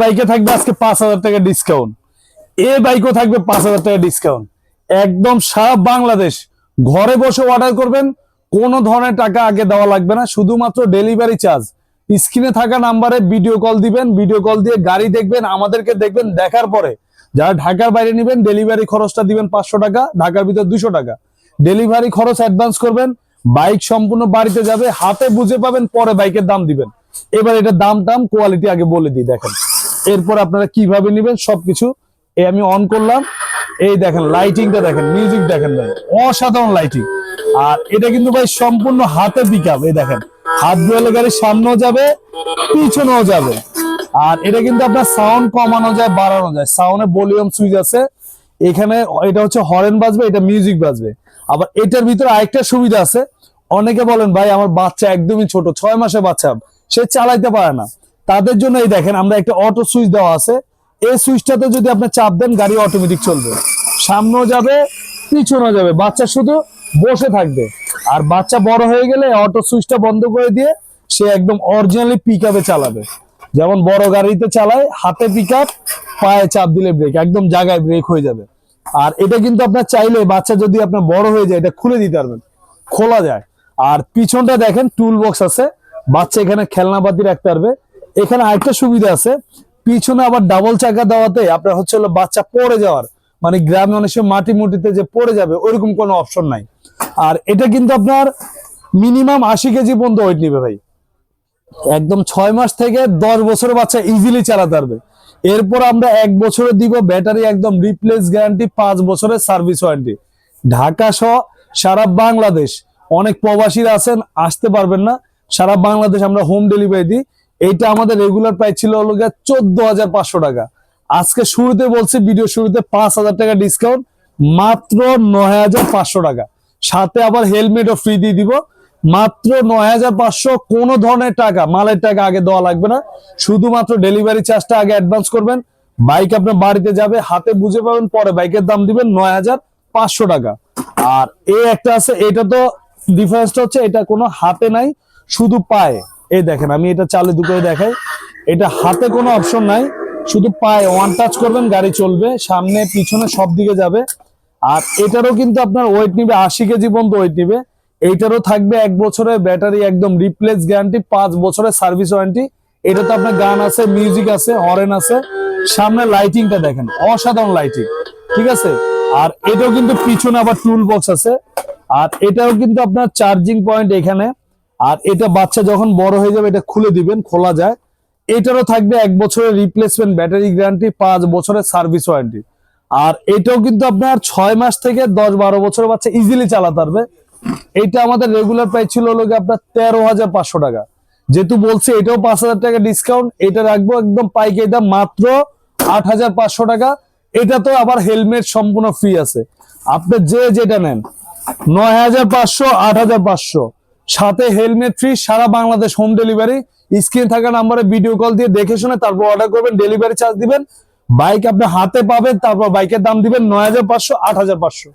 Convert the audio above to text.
বাইকে থাকবে আজকে পাঁচ হাজার টাকা ডিসকাউন্ট এ বাইকও থাকবে পাঁচ হাজার টাকা ডিসকাউন্ট একদম সারা বাংলাদেশ ঘরে বসে অর্ডার করবেন, কোনো ধরনের টাকা আগে দেওয়া লাগবে না, শুধুমাত্র ডেলিভারি চার্জ স্ক্রিনে থাকা নাম্বারে ভিডিও কল দিবেন ভিডিও কল দিয়ে গাড়ি দেখবেন, আমাদেরকে দেখবেন, দেখার পরে যারা ঢাকার বাইরে নেবেন ডেলিভারি খরচটা দিবেন পাঁচশো টাকা, ঢাকার ভিতর দুশো টাকা। ডেলিভারি খরচ অ্যাডভান্স করবেন, বাইক সম্পূর্ণ বাড়িতে যাবে, হাতে বুঝে পাবেন, পরে বাইকের দাম দিবেন। এবার এটা দাম টাম কোয়ালিটি আগে বলে দিই, দেখেন। এরপর আপনারা কীভাবে নেবেন সবকিছু এই আমি অন করলাম। এই দেখেন লাইটিংটা দেখেন মিউজিক দেখেন ভাই, অসাধারণ লাইটিং আর এটা কিন্তু ভাই সম্পূর্ণ হাতে পিক এই দেখেন। হাত ধুয়ে গাড়ির সামনেও যাবে, পিছনেও যাবে। আর এটা কিন্তু আপনার সাউন্ড কমানো যায়, বাড়ানো যায়। সাউন্ডে ভলিউম সুইচ আছে। এখানে এটা হচ্ছে হরেন বাজবে, এটা মিউজিক বাজবে। আবার এটার ভিতরে আরেকটা সুবিধা আছে। অনেকে বলেন, ভাই, আমার বাচ্চা একদমই ছোট, ছয় মাসে বাচ্চা, সে চালাইতে পারে না। তাদের জন্য এই দেখেন, আমরা একটা অটো সুইচ দেওয়া আছে। এই সুইচটাতে যদি আপনি চাপ দেন, গাড়ি অটোমেটিক চলবে। সামনেও যাবে, পিছনেও যাবে। বাচ্চা শুধু বসে থাকবে। আর বাচ্চা বড় হয়ে গেলে অটো সুইচটা বন্ধ করে দিয়ে সে একদম অরিজিনালি পিক চালাবে। যেমন বড় গাড়িতে চালায়, হাতে পিক পায়ে চাপ দিলে ব্রেক একদম জায়গায় ব্রেক হয়ে যাবে। আর এটা কিন্তু আপনার চাইলে বাচ্চা যদি আপনার বড় হয়ে যায়, এটা খুলে দিতে পারবেন। খোলা যায়। আর পিছনটা দেখেন টুল বক্স আছে। বাচ্চা এখানে খেলনা খেলনাপাতি রাখতে পারবে। এখানে আরেকটা সুবিধা আছে। পিছনে আবার ডাবল চাকা দেওয়াতে আপনার হচ্ছে হলো বাচ্চা পড়ে যাওয়ার মানে গ্রামে অনেক সময় মাটি মুটিতে যে পড়ে যাবে, ওইরকম কোনো অপশন নাই। আর এটা কিন্তু আপনার মিনিমাম আশি কেজি পর্যন্ত ওয়েট নিবে ভাই। একদম ছয় মাস থেকে দশ বছরের বাচ্চা ইজিলি চালাতে পারবে। এরপর আমরা এক বছরে দিব ব্যাটারি একদম রিপ্লেস গ্যারান্টি পাঁচ বছরের সার্ভিস ওয়ারেন্টি ঢাকা সহ সারা বাংলাদেশ, অনেক প্রবাসীরা আছেন, আসতে পারবেন না। সারা বাংলাদেশ আমরা হোম ডেলিভারি দিই। এইটা আমাদের রেগুলার প্রাইস ছিল হলো চোদ্দ হাজার পাঁচশো টাকা। আজকে শুরুতে বলছি ভিডিও শুরুতে পাঁচ হাজার টাকা ডিসকাউন্ট মাত্র নয় হাজার পাঁচশো টাকা। সাথে আবার হেলমেটও ফ্রি দিয়ে দিব। মাত্র নয় হাজার পাঁচশো কোনো ধরনের টাকা, মালের টাকা আগে দেওয়া লাগবে না। শুধুমাত্র ডেলিভারি চার্জটা আগে অ্যাডভান্স করবেন। বাইক আপনার বাড়িতে যাবে, হাতে বুঝে পাবেন, পরে বাইকের দাম দিবেন নয় হাজার পাঁচশো টাকা। আর এই একটা আছে, এটা তো ডিফারেন্সটা হচ্ছে, এটা কোনো হাতে নাই, শুধু পায়ে। এই দেখেন, আমি এটা চালে দুটোই দেখাই। এটা হাতে কোনো অপশন নাই, শুধু পায়ে ওয়ান টাচ করবেন, গাড়ি চলবে, সামনে, পিছনে সব দিকে যাবে। আর এটারও কিন্তু আপনার ওয়েট নিবে, আশি কেজি পর্যন্ত ওয়েট নিবে। এইটারও থাকবে এক বছরের ব্যাটারি একদম রিপ্লেস গ্যারান্টি পাঁচ বছরের সার্ভিস ওয়ারেন্টি এটা তো আপনার গান আছে মিউজিক আছে হরেন আছে। সামনে লাইটিংটা দেখেন, অসাধারণ লাইটিং ঠিক আছে? আর এটাও কিন্তু পিছনে আবার টুল বক্স আছে। আর এটাও কিন্তু আপনার চার্জিং পয়েন্ট এখানে। আর এটা বাচ্চা যখন বড় হয়ে যাবে, এটা খুলে দিবেন, খোলা যায়। এটারও থাকবে এক বছরের রিপ্লেসমেন্ট ব্যাটারি গ্যারান্টি পাঁচ বছরের সার্ভিস ওয়ারেন্টি আর এটাও কিন্তু আপনার ছয় মাস থেকে দশ বারো বছর বাচ্চা ইজিলি চালাতে পারবে। এটা আমাদের রেগুলার প্রাইস ছিল হলো আপনার তেরো হাজার পাঁচশো টাকা। যেহেতু বলছে, এটাও পাঁচ হাজার টাকা ডিসকাউন্ট এটা রাখব একদম পাইকারি দাম মাত্র আট হাজার পাঁচশো টাকা। এটা তো আবার হেলমেট সম্পূর্ণ ফ্রি আছে। আপনি যে যেটা নেন, নয় হাজার পাঁচশো, আট হাজার পাঁচশো। সাথে হেলমেট ফ্রি সারা বাংলাদেশ হোম ডেলিভারি স্ক্রিন থাকা নাম্বারে ভিডিও কল দিয়ে দেখে শুনে তারপর অর্ডার করবেন ডেলিভারি চার্জ দিবেন। বাইক আপনি হাতে পাবেন, তারপর বাইকের দাম দিবেন নয় হাজার পাঁচশো, আট হাজার পাঁচশো।